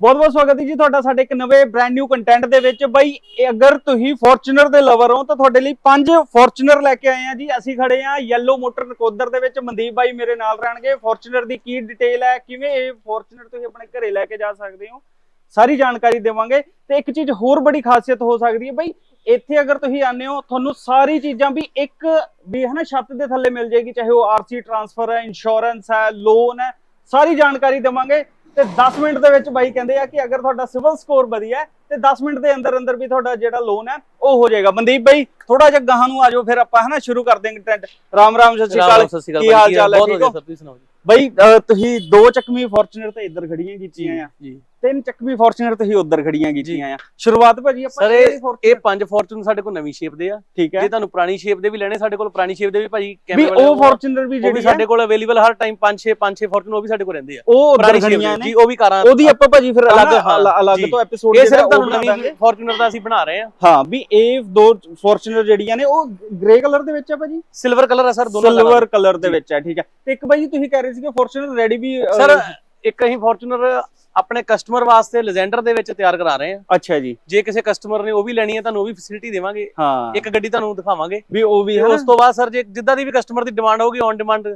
ਬਹੁਤ ਬਹੁਤ ਸਵਾਗਤ ਹੈ ਜੀ ਤੁਹਾਡਾ ਸਾਡੇ ਇੱਕ ਨਵੇਂ ਬ੍ਰੈਂਡ ਨਿਊ ਕੰਟੈਂਟ ਦੇ ਵਿੱਚ। ਬਈ ਅਗਰ ਤੁਸੀਂ ਫੋਰਚੂਨਰ ਦੇ ਲਵਰ ਹੋ ਤਾਂ ਤੁਹਾਡੇ ਲਈ ਪੰਜ ਫੋਰਚੂਨਰ ਲੈ ਕੇ ਆਏ ਆ ਜੀ। ਅਸੀਂ ਖੜੇ ਆ ਯੈਲੋ ਮੋਟਰ ਨਕੋਦਰ ਦੇ ਵਿੱਚ। ਮਨਦੀਪ ਬਾਈ ਮੇਰੇ ਨਾਲ ਰਹਿਣਗੇ। ਫੋਰਚੂਨਰ ਦੀ ਕੀ ਡਿਟੇਲ ਹੈ? ਕਿਵੇਂ ਇਹ ਫੋਰਚੂਨਰ ਤੁਸੀਂ ਆਪਣੇ ਘਰੇ ਲੈ ਕੇ ਜਾ ਸਕਦੇ ਹੋ? ਸਾਰੀ ਜਾਣਕਾਰੀ ਦੇਵਾਂਗੇ। ਤੇ ਇੱਕ ਚੀਜ਼ ਹੋਰ ਬੜੀ ਖਾਸੀਅਤ ਹੋ ਸਕਦੀ ਹੈ ਬਈ, ਇੱਥੇ ਅਗਰ ਤੁਸੀਂ ਆਨੇ ਹੋ, ਤੁਹਾਨੂੰ ਸਾਰੀ ਚੀਜ਼ਾਂ ਵੀ ਇੱਕ ਵੀ ਹੈ ਨਾ ਛੱਤ ਦੇ ਥੱਲੇ ਮਿਲ ਜਾਏਗੀ। ਚਾਹੇ ਉਹ ਆਰਸੀ ਟ੍ਰਾਂਸਫਰ ਹੈ ਇੰਸ਼ੋਰੈਂਸ ਹੈ ਲੋਨ ਹੈ, ਸਾਰੀ ਜਾਣਕਾਰੀ ਦੇਵਾਂਗੇ। ਤੇ 10 ਮਿੰਟ ਦੇ ਵਿੱਚ ਬਾਈ ਕਹਿੰਦੇ ਆ ਕਿ ਅਗਰ ਤੁਹਾਡਾ ਸਿਵਲ ਸਕੋਰ ਵਧੀਆ ਤੇ 10 ਮਿੰਟ ਦੇ ਅੰਦਰ ਅੰਦਰ ਵੀ ਤੁਹਾਡਾ ਜਿਹੜਾ ਲੋਨ ਹੈ ਉਹ ਹੋ ਜਾਏਗਾ। ਮਨਦੀਪ ਬਾਈ ਥੋੜਾ ਜਿਹਾ ਗਾਹਾਂ ਨੂੰ ਆਜੋ ਫਿਰ ਆਪਾਂ ਹੈ ਨਾ ਸ਼ੁਰੂ ਕਰ ਦੇਂਗੇ ਟ੍ਰੈਂਡ ਰਾਮ ਰਾਮ ਸਤਿ ਸ਼੍ਰੀ ਅਕਾਲ। ਕੀ ਹਾਲ ਚਾਲ ਹੈ, ਠੀਕ ਬਾਈ ਤੁਸੀਂ ਦੋ ਚੱਕਵੀਂ ਫੋਰਚੂਨਰ ਤੇ ਇੱਧਰ ਖੜੀਆਂ ਕੀਤੀਆਂ ਆ। ਜੀ। ਤਿੰਨ ਚੱਕਵੀਂ ਫੋਰਚੂਨਰ ਤੁਸੀਂ ਉੱਧਰ ਖੜੀਆਂ ਕੀਤੀਆਂ ਆ। ਸ਼ੁਰੂਆਤ ਭਾਜੀ ਆਪਾਂ ਇਹ ਪੰਜ ਫੋਰਚੂਨ ਸਾਡੇ ਕੋਲ ਨਵੀਂ ਸ਼ੇਪ ਦੇ ਆ। ਠੀਕ ਹੈ। ਜੇ ਤੁਹਾਨੂੰ ਪੁਰਾਣੀ ਸ਼ੇਪ ਦੇ ਵੀ ਲੈਣੇ ਸਾਡੇ ਕੋਲ ਪੁਰਾਣੀ ਸ਼ੇਪ ਦੇ ਵੀ ਭਾਜੀ ਕੈਮਰੇ ਵਾਲੇ ਉਹ ਫੋਰਚੂਨਰ ਵੀ ਜਿਹੜੀ ਸਾਡੇ ਕੋਲ ਅਵੇਲੇਬਲ ਹਰ ਟਾਈਮ 5 6 5 6 ਫੋਰਚੂਨ ਉਹ ਵੀ ਸਾਡੇ ਕੋਲ ਰਹਿੰਦੇ ਆ। ਉਹ ਪੁਰਾਣੀ ਨੇ। ਜੀ ਉਹ ਵੀ ਕਾਰਾਂ ਉਹਦੀ ਆਪਾਂ ਭਾਜੀ ਫਿਰ ਅਲੱਗ ਹਾਂ, ਅਲ- ਅਲੱਗ। ਤੋਂ ਐਪੀਸੋਡ ਇਹ ਸਿਰਫ ਤੁਹਾਨੂੰ ਨਵੀਂ ਫੋਰਚੂਨਰ ਦਾ ਅਸੀਂ ਬਣਾ ਰਹੇ ਆ। ਹਾਂ ਵੀ ਇਹ ਦੋ ਫੋਰਚੂਨਰ ਜਿਹੜੀਆਂ ਨੇ ਉਹ ਗ੍ਰੇ ਕਲਰ ਦੇ ਵਿੱਚ ਆ ਭਾਜੀ। ਸਿਲਵਰ ਕਲਰ ਆ ਸਰ ਦੋਨੋਂ ਸਿਲਵਰ ਕਲਰ ਦੇ। ਵਿੱਚ ਹੈ ਠੀਕ ਹੈ ਤੇ ਇੱਕ ਭਾਜੀ ਤੁਸੀਂ ਕਹਿ ਰਹੇ ਸੀ ਕਿ ਫੋਰਚੂਨਰ ਰੈਡੀ ਵੀ ਸਰ ਇੱਕ ਅਸੀਂ ਫੋਰਚੂਨਰ ਆਪਣੇ ਕਸਟਮਰ ਵਾਸਤੇ ਲੈਜੈਂਡਰ ਦੇ ਵਿੱਚ ਤਿਆਰ ਕਰਾ ਰਹੇ ਆ ਅੱਛਾ ਜੀ। ਜੇ ਕਿਸੇ ਕਸਟਮਰ ਨੇ ਉਹ ਵੀ ਲੈਣੀ ਹੈ ਤੁਹਾਨੂੰ ਉਹ ਵੀ ਫੈਸਿਲਿਟੀ ਦੇਵਾਂਗੇ। ਹਾਂ। ਇੱਕ ਗੱਡੀ ਤੁਹਾਨੂੰ ਦਿਖਾਵਾਂਗੇ। ਵੀ ਉਹ ਵੀ ਉਸ ਤੋਂ ਬਾਅਦ ਸਰ ਜੇ ਜਿੱਦਾਂ ਦੀ ਵੀ ਕਸਟਮਰ ਦੀ ਡਿਮਾਂਡ ਹੋਊਗੀ ਔਨ ਡਿਮਾਂਡ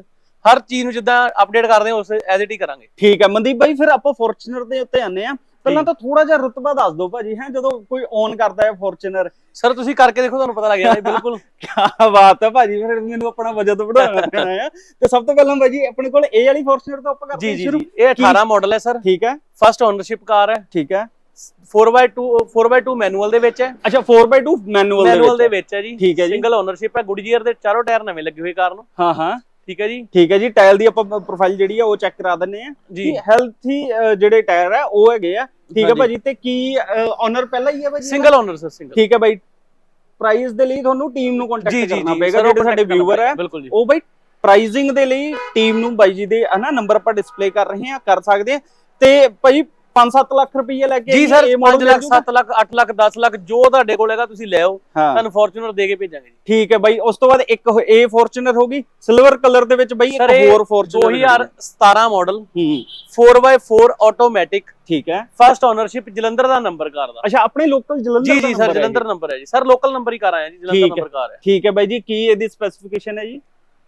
ਹਰ ਚੀਜ਼ ਨੂੰ ਜਿੱਦਾਂ ਅਪਡੇਟ ਕਰਦੇ ਹਾਂ ਉਸ ਐਜ਼ ਇਟ ਹੀ ਕਰਾਂਗੇ। ਠੀਕ ਹੈ। ਮਨਦੀਪ ਭਾਈ ਫਿਰ ਆਪਾਂ ਫੋਰਚੂਨਰ ਦੇ ਉੱਤੇ ਆਨੇ ਆ ਪਹਿਲਾਂ। ਤਾਂ ਥੋੜਾ ਜਿਹਾ ਰੁਤਬਾ ਦੱਸ ਦਿਓ ਭਾਜੀ ਹੈ ਜਦੋਂ ਕੋਈ ਔਨ ਕਰਦਾ ਹੈ ਫੋਰਚੂਨਰ ਸਰ ਤੁਸੀਂ ਕਰਕੇ ਦੇਖੋ ਤੁਹਾਨੂੰ ਪਤਾ ਲੱਗ ਜਾਣਾ ਬਿਲਕੁਲ। ਕੀ ਬਾਤ ਹੈ ਭਾਜੀ ਫਿਰ ਮੈਨੂੰ ਆਪਣਾ ਬਜਟ ਵਧਾਉਣਾ ਪੈਣਾ ਆ। ਤੇ ਸਭ ਤੋਂ ਪਹਿਲਾਂ ਭਾਜੀ ਆਪਣੇ ਕੋਲ ਇਹ ਵਾਲੀ ਫੋਰਚੂਨਰ ਤੋਂ ਆਪਾਂ ਕਰਦੇ ਹਾਂ ਸ਼ੁਰੂ। ਇਹ 18 ਮਾਡਲ ਹੈ ਸਰ ਠੀਕ ਹੈ। ਫਸਟ ਓਨਰਸ਼ਿਪ ਕਾਰ ਹੈ। ਠੀਕ ਹੈ। 4x2 4x2 ਮੈਨੂਅਲ ਦੇ ਵਿੱਚ ਹੈ। ਅੱਛਾ 4x2 ਮੈਨੂਅਲ ਮੈਨੂਅਲ ਦੇ ਵਿੱਚ ਹੈ। ਜੀ। ਹੈ। ਸਿੰਗਲ ਓਨਰਸ਼ਿਪ ਹੈ। ਗੁੱਡੀਅਰ ਦੇ ਚਾਰੋਂ ਟਾਇਰ ਨਵੇਂ ਲੱਗੇ ਹੋਏ ਕਾਰ ਨੂੰ। ਹਾਂ ਹਾਂ। ਠੀਕ ਹੈ ਜੀ? ਠੀਕ ਹੈ ਜੀ ਟਾਇਰ ਦੀ ਆਪਾਂ ਪ੍ਰੋਫਾਈਲ ਜਿਹੜੀ ਆ ਉਹ ਚੈੱਕ ਕਰਾ ਦਿੰਨੇ ਆ ਜੀ। ਹੈਲਥੀ ਜਿਹੜੇ ਟਾਇਰ ਆ ਉਹ ਹੈਗੇ ਆ। ਠੀਕ ਹੈ। ਭਾਜੀ ਤੇ ਕੀ ਓਨਰ ਪਹਿਲਾਂ ਹੀ ਹੈ ਭਾਜੀ? ਸਿੰਗਲ ਓਨਰ ਸਰ ਸਿੰਗਲ ਠੀਕ ਹੈ ਭਾਈ। ਪ੍ਰਾਈਸ ਦੇ ਲਈ ਤੁਹਾਨੂੰ ਟੀਮ ਨੂੰ ਕੰਟੈਕਟ ਕਰਨਾ ਪਏਗਾ ਜਿਹੜੇ ਸਾਡੇ ਵਿਊਅਰ ਜੀ। ਉਹ ਭਾਈ ਪ੍ਰਾਈਸਿੰਗ ਦੇ ਲਈ ਟੀਮ ਨੂੰ ਬਾਈ ਜੀ ਦੇ ਹਨਾ ਨੰਬਰ ਆਪਾਂ ਡਿਸਪਲੇ ਕਰ ਰਹੇ ਹਾਂ ਕਰ ਸਕਦੇ ਆ ਤੇ ਭਾਈ 5-7 ਲੱਖ ਰੁਪਏ ਲੈ ਕੇ ਜੀ ਸਰ ਇਹ 5 model ਲੱਖ ਮਿਲ ਜੂਗਾ? 7 ਲੱਖ 8 ਲੱਖ 10 ਲੱਖ ਜੋ ਤੁਹਾਡੇ ਕੋਲ ਹੈਗਾ ਤੁਸੀਂ ਲੈ ਆਓ। ਹਾਂ। ਤੁਹਾਨੂੰ ਫੋਰਚੂਨਰ ਦੇ ਕੇ ਭੇਜਾਂਗੇ ਜੀ। ਠੀਕ ਹੈ ਬਾਈ ਉਸ ਤੋਂ ਬਾਅਦ ਇੱਕ ਇਹ ਫੋਰਚੂਨਰ ਹੋਗੀ ਸਿਲਵਰ ਕਲਰ ਦੇ ਵਿੱਚ ਬਾਈ ਇੱਕ ਹੋਰ ਫੋਰਚੂਨਰ 2017 ਮਾਡਲ ਹੂੰ 4x4 ਆਟੋਮੈਟਿਕ ਠੀਕ ਹੈ। ਫਸਟ ਓਨਰਸ਼ਿਪ ਜਲੰਧਰ ਦਾ ਨੰਬਰ ਕਾਰ ਦਾ। ਅੱਛਾ ਆਪਣੇ ਲੋਕਲ ਜਲੰਧਰ ਦਾ ਜੀ ਸਰ ਜਲੰਧਰ ਨੰਬਰ ਹੈ ਜੀ। ਸਰ ਲੋਕਲ ਨੰਬਰ ਹੀ ਕਾਰ ਆਇਆ ਜੀ ਜਲੰਧਰ। ਨੰਬਰ ਕਾਰ ਹੈ। ਠੀਕ ਹੈ ਬਾਈ ਜੀ ਕੀ ਇਹਦੀ ਸਪੈਸੀਫਿਕੇਸ਼ਨ ਹੈ ਜੀ?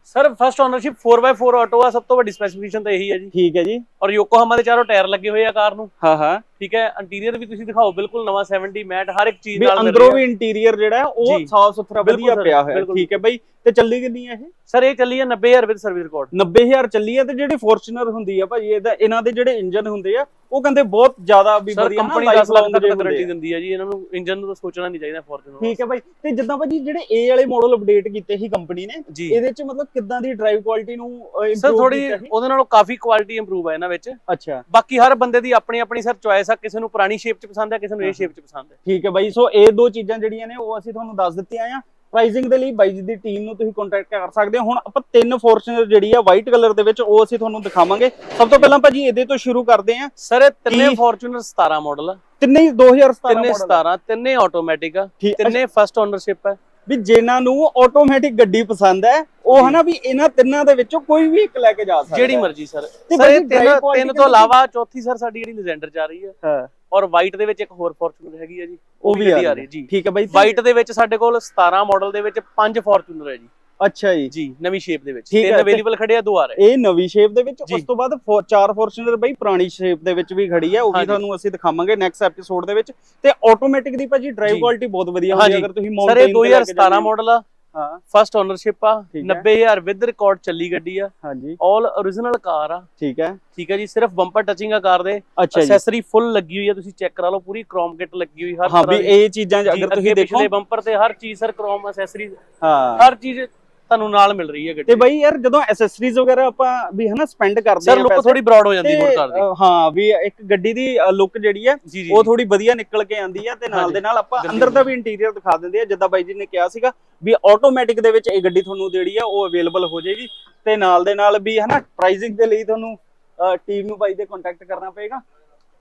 Sir first ownership 4x4 auto ਆ ਸਭ ਤੋਂ ਵੱਡੀ ਸਪੈਸੀਫਿਕੇਸ਼ਨ ਤਾਂ ਇਹੀ ਹੈ ਜੀ। ਠੀਕ ਹੈ ਜੀ। ਔਰ ਯੋਕੋਹਾਮਾ ਦੇ ਚਾਰੋਂ ਟਾਇਰ ਲੱਗੇ ਹੋਏ ਆ ਕਾਰ ਨੂੰ। ਹਾਂ ਹਾਂ। ਠੀਕ ਹੈ ਇੰਟੀਰੀਅਰ ਵੀ ਤੁਸੀਂ ਦਿਖਾਓ ਬਿਲਕੁਲ ਨਵਾਂ 70 ਮੈਟ ਹਰ ਇੱਕ ਚੀਜ਼ ਨਾਲ ਅੰਦਰੋਂ ਵੀ ਇੰਟੀਰੀਅਰ ਜਿਹੜਾ ਹੈ ਉਹ। ਸਾਫ਼ ਸੁਥਰਾ ਵਧੀਆ ਪਿਆ ਹੋਇਆ। ਠੀਕ ਹੈ ਬਾਈ। ਤੇ ਚੱਲੀ ਕਿੰਨੀ ਹੈ ਇਹ? ਸਰ ਇਹ ਚੱਲੀ ਹੈ 90000 ਵਿਦ ਸਰਵਿਸ ਰਿਕਾਰਡ 90000 ਚੱਲੀ ਹੈ ਤੇ ਜਿਹੜੀ ਫੋਰਚੂਨਰ ਹੁੰਦੀ ਆ ਭਾਜੀ ਇਹਦਾ ਇਹਨਾਂ ਦੇ ਜਿਹੜੇ ਇੰਜਨ ਹੁੰਦੇ ਆ ਉਹ ਕਹਿੰਦੇ ਬਹੁਤ ਜ਼ਿਆਦਾ ਵੀ ਸਰ ਵਧੀਆ ਕੰਪਨੀ life 10 ਲੱਖ ਤੱਕ ਗਾਰੰਟੀ ਆ। ਦਿੰਦੀ ਹੈ ਜੀ ਇਹਨਾਂ ਨੂੰ ਇੰਜਨ ਨੂੰ ਤਾਂ ਸੋਚਣਾ ਨਹੀਂ ਚਾਹੀਦਾ ਫੋਰਚੂਨਰ ਠੀਕ ਹੈ ਭਾਈ ਤੇ ਜਿੱਦਾਂ ਭਾਜੀ ਜਿਹੜੇ A ਵਾਲੇ ਮਾਡਲ ਅਪਡੇਟ ਕੀਤੇ ਸੀ ਕੰਪਨੀ ਨੇ ਇਹਦੇ ਚ ਮਤਲਬ ਕਿੱਦਾਂ ਦੀ ਡਰਾਈਵ ਕੁਆਲਿਟੀ ਨੂੰ ਸਰ ਇੰਪਰੂਵ ਥੋੜੀ ਕੀਤਾ ਸੀ? ਉਹਦੇ ਨਾਲੋਂ ਕਾਫੀ ਕੁਆਲਿਟੀ ਇੰਪਰੂਵ ਹੈ ਇਹਨਾਂ ਵਿੱਚ। ਅੱਛਾ। ਬਾਕੀ ਹਰ ਬੰਦੇ ਦੀ ਆਪਣੀ ਆਪਣੀ ਸਰ ਚੁਆਇਸ ਆ ਕਿਸੇ ਨੂੰ ਪੁਰਾਣੀ ਸ਼ੇਪ 'ਚ ਪਸੰਦ ਹੈ ਕਿਸੇ ਨੂੰ ਇਹ ਸ਼ੇਪ 'ਚ ਪਸੰਦ ਹੈ। ਠੀਕ ਹੈ ਬਾਈ ਸੋ ਇਹ ਦੋ ਚੀਜ਼ਾਂ ਜਿਹੜੀਆਂ ਨੇ ਉਹ ਅਸੀਂ ਤੁਹਾਨੂੰ ਦੱਸ ਦਿੱਤੀਆਂ ਆ। ਪ੍ਰਾਈਸਿੰਗ ਦੇ ਲਈ ਬਾਈ ਜੀ ਦੀ ਟੀਮ ਨੂੰ ਤੁਸੀਂ ਕੰਟੈਕਟ ਕਰ ਸਕਦੇ ਹੋ। ਹੁਣ ਆਪਾਂ ਤਿੰਨ ਫੋਰਚੂਨਰ ਜਿਹੜੀ ਆ ਵਾਈਟ ਕਲਰ ਦੇ ਵਿੱਚ ਉਹ ਅਸੀਂ ਤੁਹਾਨੂੰ ਦਿਖਾਵਾਂਗੇ। ਸਭ ਤੋਂ ਪਹਿਲਾਂ ਭਾਜੀ ਇਹਦੇ ਤੋਂ ਸ਼ੁਰੂ ਕਰਦੇ ਆ ਸਰ ਇਹ ਤਿੰਨੇ ਫੋਰਚੂਨਰ 17 ਮਾਡਲ ਆ। ਤਿੰਨੇ ਹੀ 2017 ਤਿੰਨੇ model ਆ। 17 ਤਿੰਨੇ ਆਟੋਮੈਟਿਕ ਆ। ਤਿੰਨੇ ਫਸਟ ਓਨਰਸ਼ਿਪ ਹੈ ਵੀ ਜਿਨ੍ਹਾਂ ਨੂੰ ਆਟੋਮੈਟਿਕ ਗੱਡੀ ਪਸੰਦ ਹੈ ਉਹ। ਹਨਾ ਵੀ ਇਹਨਾਂ ਤਿੰਨਾਂ ਦੇ ਵਿੱਚੋਂ ਕੋਈ ਵੀ ਇੱਕ ਲੈ ਕੇ ਜਾ ਸਕਦਾ ਜਿਹੜੀ। ਮਰਜ਼ੀ ਸਰ ਤੇ ਸਰ ਇਹ ਤਿੰਨ ਤਿੰਨ ਤੋਂ? ਇਲਾਵਾ ਚੌਥੀ ਸਰ ਸਾਡੀ ਜਿਹੜੀ ਲੈਜੈਂਡਰ ਜਾ ਰਹੀ ਹੈ ਹਾਂ ਔਰ ਵਾਈਟ ਦੇ ਵਿੱਚ ਇੱਕ ਹੋਰ ਫੋਰਚੂਨਰ ਹੈਗੀ ਹੈ ਜੀ ਉਹ ਵੀ ਆ ਆ ਰਹੀ ਜੀ ਠੀਕ ਹੈ ਬਾਈ ਵਾਈਟ ਦੇ ਵਿੱਚ ਸਾਡੇ ਕੋਲ 17 ਮਾਡਲ ਦੇ ਵਿੱਚ ਪੰਜ ਫੋਰਚੂਨਰ ਹੈ ਜੀ ਅੱਛਾ ਜੀ। ਜੀ ਨਵੀਂ ਸ਼ੇਪ ਦੇ ਵਿੱਚ। ਤਿੰਨ ਅਵੇਲੇਬਲ ਖੜੇ ਆ ਦੋ ਆ ਰਹੇ ਇਹ ਨਵੀਂ ਸ਼ੇਪ ਦੇ ਵਿੱਚ। ਉਸ ਤੋਂ ਬਾਅਦ ਚਾਰ ਫੋਰਚੂਨਰ ਬਈ ਪੁਰਾਣੀ ਸ਼ੇਪ ਦੇ ਵਿੱਚ ਵੀ ਖੜੀ ਹੈ ਉਹ ਵੀ। ਤੁਹਾਨੂੰ ਅਸੀਂ ਦਿਖਾਵਾਂਗੇ ਨੈਕਸਟ ਐਪੀਸੋਡ ਦੇ ਵਿੱਚ। ਤੇ ਆਟੋਮੈਟਿਕ ਦੀ ਭਾਜੀ ਡਰਾਈਵ। ਕੁਆਲਿਟੀ ਬਹੁਤ ਵਧੀਆ ਹੁੰਦੀ ਹੈ। ਅਗਰ ਤੁਸੀਂ ਸਰ ਮਾਊਂਟੇਨ ਇਹ 2017 ਮਾਡਲ ਆ। ਹਾਂ। ਫਸਟ ਓਨਰਸ਼ਿਪ ਆ ਠੀਕ ਹੈ। 90000 ਵਿਦ ਰਿਕਾਰਡ ਚੱਲੀ ਗੱਡੀ ਆ। ਹਾਂਜੀ। ਆਲ origignal ਕਾਰ ਆ। ਠੀਕ ਹੈ। ਠੀਕ ਹੈ ਜੀ ਸਿਰਫ ਬੰਪਰ ਟਚਿੰਗ ਆ ਕਾਰ ਦੇ। ਐਕਸੈਸਰੀ ਫੁੱਲ ਲੱਗੀ ਹੋਈ ਆ ਤੁਸੀਂ ਚੈੱਕ ਕਰਾ ਲਓ ਪੂਰੀ ਕ੍ਰੋਮ ਕਿਟ ਲੱਗੀ ਹੋਈ ਹਰ ਹਾਂ ਵੀ। ਇਹ ਚੀਜ਼ਾਂ ਅਗਰ ਅੱਗੇ ਤੁਸੀਂ ਦੇਖੋ। ਪਿਛਲੇ ਬੰਪਰ ਤੇ ਹਰ ਚੀਜ਼ ਸਰ ਕ੍ਰੋਮ ਐਕਸੈਸਰੀ ਹਾਂ। ਹਰ ਚੀਜ਼ ਤੁਹਾਨੂੰ ਨਾਲ ਮਿਲ ਰਹੀ ਹੈ ਗੱਡੀ ਤੇ ਬਈ ਯਾਰ ਜਦੋਂ ਐਕਸੈਸਰੀਜ਼ ਵਗੈਰਾ ਆਪਾਂ ਵੀ ਹਨਾ ਸਪੈਂਡ ਕਰਦੇ ਸਰ ਲੁੱਕ ਥੋੜੀ ਬ੍ਰੌਡ ਹੋ ਜਾਂਦੀ ਕਾਰ ਦੀ ਹਾਂ ਵੀ ਇੱਕ ਗੱਡੀ ਦੀ ਲੁੱਕ ਜਿਹੜੀ ਹੈ ਉਹ ਥੋੜੀ ਵਧੀਆ ਨਿਕਲ ਕੇ ਆਂਦੀ ਹੈ ਤੇ ਨਾਲ। ਦੇ ਨਾਲ ਆਪਾਂ ਅੰਦਰ ਦਾ ਦੀ। ਵੀ ਇੰਟੀਰੀਅਰ ਦਿਖਾ ਦਿੰਦੇ ਆ ਜਿੱਦਾਂ ਬਾਈ ਜੀ ਨੇ ਕਿਹਾ ਸੀਗਾ ਵੀ ਆਟੋਮੈਟਿਕ ਦੇ ਵਿੱਚ ਇਹ ਗੱਡੀ ਤੁਹਾਨੂੰ ਜਿਹੜੀ ਆ ਉਹ ਅਵੇਲੇਬਲ ਹੋ ਜਾਏਗੀ ਤੇ ਨਾਲ ਦੇ ਨਾਲ ਵੀ ਹਨਾ ਪ੍ਰਾਈਸਿੰਗ ਦੇ ਲਈ ਤੁਹਾਨੂੰ ਟੀਮ ਨੂੰ ਬਾਈ ਦੇ ਕੰਟੈਕਟ ਕਰਨਾ ਪਏਗਾ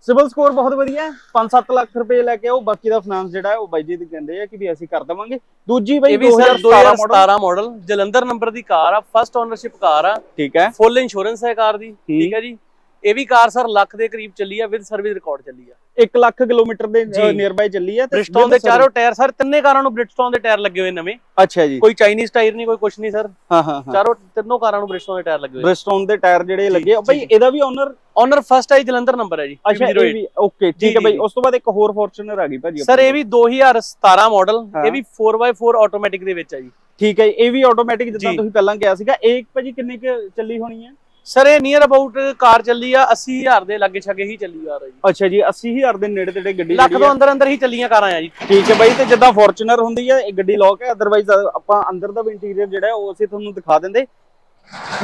ਸਿਵਲ ਸਕੋਰ ਬਹੁਤ ਵਧੀਆ। ਹੈ 5-7 ਲੱਖ ਰੁਪਏ ਲੈ ਕੇ ਆਓ। ਬਾਕੀ ਦਾ ਫਾਈਨਾਂਸ ਜਿਹੜਾ ਉਹ ਬਾਈ ਜੀ ਦੀ ਕਹਿੰਦੇ ਆ ਕਿ ਵੀ ਅਸੀਂ ਕਰ ਦੇਵਾਂਗੇ। ਦੂਜੀ ਬਾਈ ਇਹ ਵੀ sir 2017 model 2017 model Jalandhar number ਦੀ ਕਾਰ ਆ ਫਸਟ ਓਨਰਸ਼ਿਪ ਕਾਰ ਆ। ਠੀਕ ਹੈ। ਫੁੱਲ ਇੰਸ਼ੋਰੈਂਸ ਹੈ ਕਾਰ ਦੀ। ਠੀਕ ਹੈ। ਜੀ। ਇਹ ਵੀ ਕਾਰ ਸਰ ਲੱਖ ਦੇ ਕਰੀਬ ਚੱਲੀ ਆ ਵਿਦ ਸਰਵਿਸ ਰਿਕਾਰਡ ਚੱਲੀ ਆ 1 ਲੱਖ ਕਿਲੋਮੀਟਰ ਦੇ। ਨੀਅਰ ਬਾਈ ਚੱਲੀ ਹੈ ਤੇ ਬ੍ਰਿਜਸਟੋਨ ਦੇ ਚਾਰੋਂ ਟਾਇਰ ਸਰ ਤਿੰਨੇ ਕਾਰਾਂ ਨੂੰ ਬ੍ਰਿਜਸਟੋਨ ਦੇ ਟਾਇਰ ਲੱਗੇ ਹੋਏ ਨਵੇਂ ਅੱਛਾ ਜੀ ਕੋਈ ਚਾਈਨੀਜ਼ ਟਾਇਰ ਨਹੀਂ ਕੋਈ ਕੁਝ ਨਹੀਂ ਸਰ ਹਾਂ ਹਾਂ ਚਾਰੋਂ ਤਿੰਨੋਂ ਕਾਰਾਂ ਨੂੰ ਬ੍ਰਿਜਸਟੋਨ ਦੇ ਟਾਇਰ ਲੱਗੇ ਹੋਏ ਬ੍ਰਿਸਟੋਨ ਦੇ ਟਾਇਰ ਜਿਹੜੇ ਲੱਗੇ ਆ ਬਈ। ਇਹਦਾ ਵੀ ਓਨਰ ਓਨਰ ਫਸਟ ਆਈ ਜਲੰਧਰ ਨੰਬਰ ਹੈ ਜੀ ਅੱਛਾ ਇਹ 008 ਵੀ ਓਕੇ ਠੀਕ ਹੈ ਬਈ। ਉਸ ਤੋਂ ਬਾਅਦ ਇੱਕ ਹੋਰ ਫੋਰਚੂਨਰ ਆ ਗਈ ਭਾਜੀ ਸਰ ਇਹ ਵੀ 2017 ਮਾਡਲ। ਇਹ ਵੀ 4x4 ਆਟੋਮੈਟਿਕ ਦੇ ਵਿੱਚ ਹੈ ਜੀ ਠੀਕ ਹੈ ਇਹ ਵੀ ਆਟੋਮੈਟਿਕ ਜਿੱਦਾਂ। ਤੁਸੀਂ ਪਹਿਲਾਂ ਕਿਹਾ ਸੀਗਾ ਇਹ ਭਾਜੀ ਕਿੰਨੇ ਕੁ ਚੱਲੀ ਹੋਣੀ ਹੈ ਸਰ ਇਹ ਨੀਅਰ ਅਬਾਊਟ ਕਾਰ ਚੱਲੀ ਆ 80000 ਦੇ ਲਾਗੇ ਛਾਗੇ ਹੀ ਚੱਲੀ ਆ ਰਹੀ ਅੱਛਾ ਜੀ 80000 ਦੇ ਨੇੜੇ ਤੇੜੇ ਗੱਡੀ ਲੱਖ ਤੋਂ ਆ। ਅੰਦਰ ਅੰਦਰ ਹੀ ਚੱਲੀਆਂ ਕਾਰਾਂ ਆ ਜੀ। ਠੀਕ ਹੈ ਬਾਈ ਤੇ ਜਿੱਦਾਂ ਫੋਰਚੂਨਰ ਹੁੰਦੀ ਹੈ ਇਹ ਗੱਡੀ ਲੌਕ ਹੈ ਅਦਰਵਾਈਜ਼ ਆਪਾਂ ਅੰਦਰ ਦਾ ਵੀ ਇੰਟੀਰੀਅਰ ਜਿਹੜਾ ਉਹ ਅਸੀਂ ਤੁਹਾਨੂੰ ਦਿਖਾ ਦਿੰਦੇ।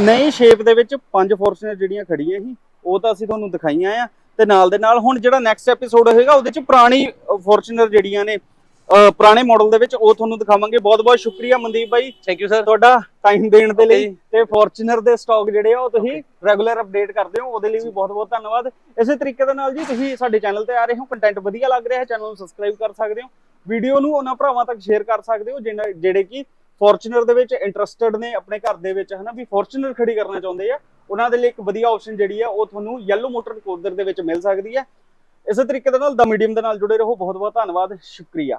ਨਈ ਸ਼ੇਪ ਦੇ ਵਿੱਚ ਪੰਜ ਫੋਰਚੂਨਰ ਜਿਹੜੀਆਂ ਖੜੀਆਂ ਸੀ ਉਹ ਤਾਂ ਅਸੀਂ ਤੁਹਾਨੂੰ ਦਿਖਾਈਆਂ ਆ। ਤੇ ਨਾਲ ਦੇ ਨਾਲ ਹੁਣ ਜਿਹੜਾ ਨੈਕਸਟ ਐਪੀਸੋਡ ਹੋਏਗਾ ਉਹਦੇ ਚ ਪੁਰਾਣੀ ਫੋਰਚੂਨਰ ਜਿਹੜੀਆਂ ਨੇ ਪੁਰਾਣੇ ਮਾਡਲ ਦੇ ਵਿੱਚ ਉਹ ਤੁਹਾਨੂੰ ਦਿਖਾਵਾਂਗੇ। ਬਹੁਤ ਬਹੁਤ ਸ਼ੁਕਰੀਆ ਮਨਦੀਪ ਬਾਈ। ਥੈਂਕ ਯੂ ਸਰ ਤੁਹਾਡਾ ਟਾਈਮ ਦੇਣ ਦੇ ਲਈ. ਤੇ ਫੋਰਚੂਨਰ ਦੇ ਸਟਾਕ ਜਿਹੜੇ ਆ ਉਹ ਤੁਸੀਂ ਰੈਗੂਲਰ ਅਪਡੇਟ ਕਰਦੇ ਹੋ। ਉਹਦੇ ਲਈ ਵੀ ਬਹੁਤ ਬਹੁਤ ਧੰਨਵਾਦ। ਇਸੇ ਤਰੀਕੇ ਦੇ ਨਾਲ ਜੀ ਤੁਸੀਂ ਸਾਡੇ ਚੈਨਲ ਤੇ ਆ ਰਹੇ ਹੋ। ਕੰਟੈਂਟ ਵਧੀਆ ਲੱਗ ਰਿਹਾ ਹੈ ਚੈਨਲ ਨੂੰ ਸਬਸਕ੍ਰਾਈਬ ਕਰ ਸਕਦੇ ਹੋ। ਵੀਡੀਓ ਨੂੰ ਉਹਨਾਂ ਭਰਾਵਾਂ ਤੱਕ ਸ਼ੇਅਰ ਕਰ ਸਕਦੇ ਹੋ ਜਿਹੜੇ ਕਿ ਫੋਰਚੂਨਰ ਦੇ ਵਿੱਚ ਇੰਟਰਸਟਿਡ ਨੇ ਆਪਣੇ ਘਰ ਦੇ ਵਿੱਚ ਹਨਾ? ਵੀ ਫੋਰਚੂਨਰ ਖੜੀ ਕਰਨਾ ਚਾਹੁੰਦੇ ਆ। ਉਹਨਾਂ ਦੇ ਲਈ ਇੱਕ ਵਧੀਆ ਆਪਸ਼ਨ ਜਿਹੜੀ ਆ ਉਹ ਤੁਹਾਨੂੰ ਯੈਲੋ ਮੋਟਰ ਕੋਦਰ ਦੇ ਵਿੱਚ ਮਿਲ ਸਕਦੀ ਹੈ। ਇਸੇ ਤਰੀਕੇ ਦੇ ਨਾਲ ਦਾ ਮੀਡੀਅਮ ਦੇ ਨਾਲ ਜੁੜੇ ਰਹੋ। ਬਹੁਤ ਬਹੁਤ ਧੰਨਵਾਦ। ਸ਼ੁਕਰੀਆ।